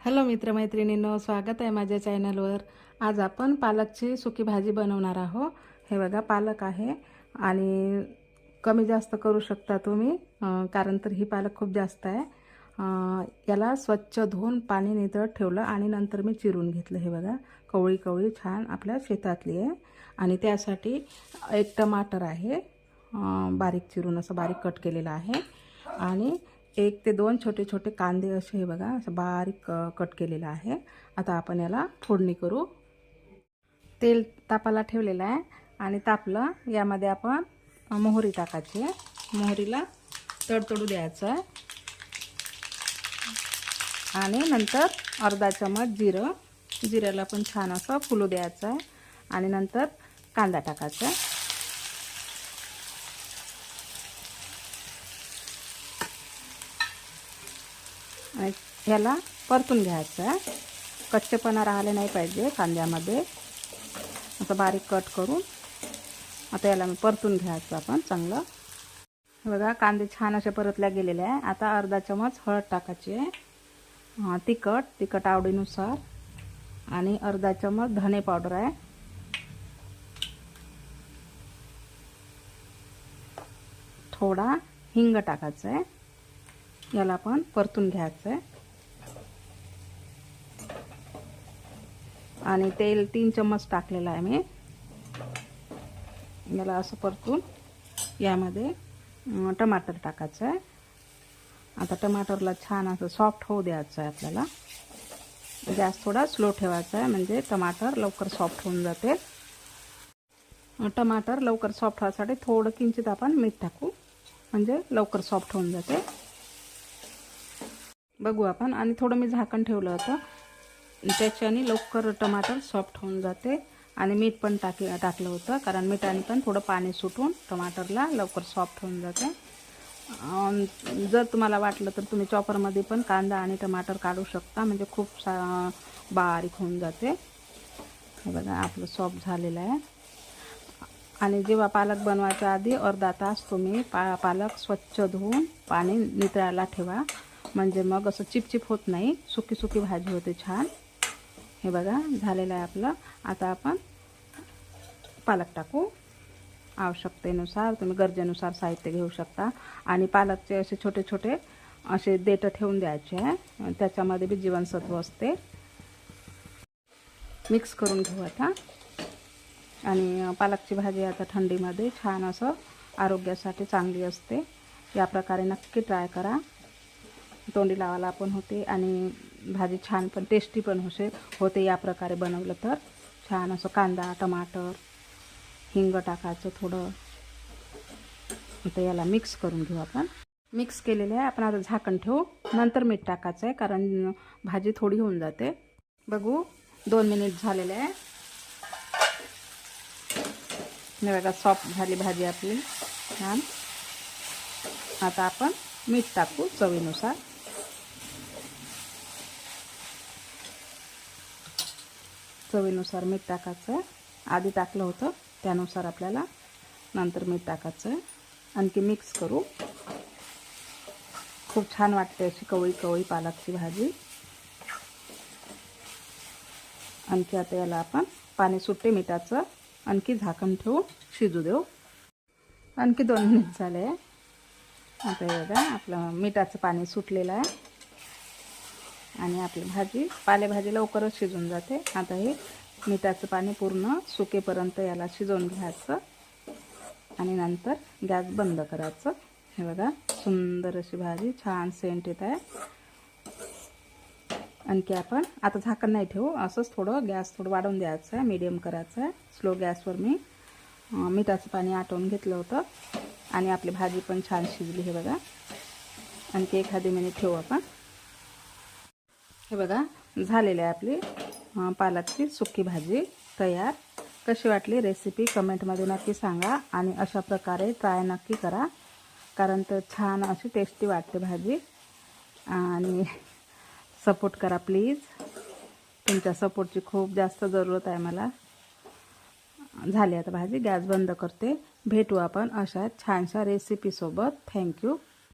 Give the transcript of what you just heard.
Hello मित्रमैत्रिणींनो स्वागत आहे माझ्या चॅनलवर. आज आपण पालकची सुकी भाजी बनवणार आहो हे बघा पालक आहे आणि कमी जास्त करू शकता तुम्ही कारण तर ही पालक खूप जास्त आहे. याला स्वच्छ धुवून पाणी नितळत ठेवलं आणि नंतर मी चिरून घेतलं. हे बघा कवळी कवळी छान आपल्या शेतातली आहे. आणि त्यासाठी एक टमाटर आहे. बारीक चिरून असं बारीक कट केलेलं आहे. आणि एक ते दोन छोटे छोटे कांदे असे हे बघा असं बारीक कट केलेलं आहे. आता आपण याला फोडणी करू. तेल तापाला ठेवलेलं आहे आणि तापलं. यामध्ये आपण मोहरी टाकायची आहे. मोहरीला तडतडू द्यायचं आहे. आणि नंतर अर्धा चमच जिरं. जिऱ्याला पण छान असं फुलू द्यायचं आहे. आणि नंतर कांदा टाकायचा आहे. आणि ह्याला परतून घ्यायचं आहे. कच्चेपणा राहिले नाही पाहिजे कांद्यामध्ये. असं बारीक कट करून आता याला परतून घ्यायचं आपण चांगलं. बघा कांदे छान असे परतल्या गेलेले आहे. आता अर्धा चमच हळद टाकायची आहे. तिखट तिखट आवडीनुसार. आणि अर्धा चमच धने पावडर आहे. थोडा हिंग टाकायचा आहे. याला आपण परतून घ्यायचं आहे आणि तेल तीन चम्मच टाकलेलं आहे मी. याला असं परतून यामध्ये टमाटर टाकायचं आहे आता टमाटरला छान असं सॉफ्ट होऊ द्यायचं आहे आपल्याला. गॅस थोडा स्लो ठेवायचा आहे म्हणजे टमाटर लवकर सॉफ्ट होऊन जाते टमाटर लवकर सॉफ्ट व्हायसाठी थोडं किंचित आपण मीठ टाकू म्हणजे लवकर सॉफ्ट होऊन जाते. बघू आपण. आणि थोडं मी झाकण ठेवलं होतं. त्याच्याने लवकर टमाटर सॉफ्ट होऊन जाते. आणि मीठ पण टाकी टाकलं होतं. कारण मिठाने पण थोडं पाणी सुटून टमाटरला लवकर सॉफ्ट होऊन जाते. जर तुम्हाला वाटलं तर तुम्ही चॉपरमध्ये पण कांदा आणि टमाटर काढू शकता. म्हणजे खूप सा बारीक होऊन जाते. हे बघा आपलं सॉफ्ट झालेलं आहे. आणि जेव्हा पालक बनवायच्या आधी अर्धा तास तुम्ही पा पालक स्वच्छ धुवून पाणी नितळायला ठेवा. म्हणजे मग असं चिपचिप होत नाही. सुकी सुकी भाजी होते छान. हे बघा झालेलं आहे आपलं. आता आपण पालक टाकू. आवश्यकतेनुसार तुम्ही गरजेनुसार साहित्य घेऊ शकता. आणि पालकचे असे छोटे छोटे असे देठं ठेवून द्यायचे आहे. त्याच्यामध्ये बी जीवनसत्व असते. मिक्स करून घेऊ आता. आणि पालकची भाजी आता थंडीमध्ये छान असं आरोग्यासाठी चांगली असते. या प्रकारे नक्की ट्राय करा. तोंडी लावायला पण होते आणि भाजी छान पण टेस्टी पण होते होते या प्रकारे बनवलं तर. छान असं कांदा टमाटर हिंग टाकायचं थोडं. तर याला मिक्स करून घेऊ आपण. मिक्स केलेलं आहे. आपण आता झाकण ठेवू. नंतर मीठ टाकायचं आहे कारण भाजी थोडी होऊन जाते. बघू. दोन मिनिट झालेले आहे. बघा सॉफ्ट झाली भाजी आपली. छान. आता आपण मीठ टाकू चवीनुसार. चवीनुसार मीठ टाकायचं. आहे आधी टाकलं होतं त्यानुसार आपल्याला नंतर मीठ टाकायचं. आहे आणखी मिक्स करू. खूप छान वाटते अशी कवळी कवळी पालकची भाजी. आणखी आता याला आपण पाणी सुट्टे मिठाचं आणखी झाकण ठेवू शिजू देऊ. आणखी दोन मिनिट झाले. आता बघा आपलं मिठाचं पाणी सुटलेलं आहे. आणि आपली भाजी पालेभाजी लवकरच शिजून जाते. आता हे मिठाचं पाणी पूर्ण सुकेपर्यंत याला शिजवून घ्यायचं. आणि नंतर गॅस बंद करायचं. हे बघा सुंदर अशी भाजी छान सेंट येत आहे. आणखी आपण आता झाकण नाही ठेवू असंच थोडं गॅस थोडं वाढवून द्यायचं आहे मीडियम करायचं आहे. स्लो गॅसवर मी मिठाचं पाणी आटवून घेतलं होतं. आणि आपली भाजी पण छान शिजली हे बघा. आणखी एखादी मिनिट ठेवू आपण. हे बघा झालेली आहे आपली पालकची सुकी भाजी तयार. कशी वाटली रेसिपी कमेंटमध्ये नक्की सांगा आणि अशा प्रकारे ट्राय नक्की करा. कारण तर छान अशी टेस्टी वाटते भाजी. आणि सपोर्ट करा प्लीज तुमच्या सपोर्टची खूप जास्त जरूरत आहे मला. झाली आता भाजी गॅस बंद करते. भेटू आपण अशा छानशा रेसिपीसोबत थँक्यू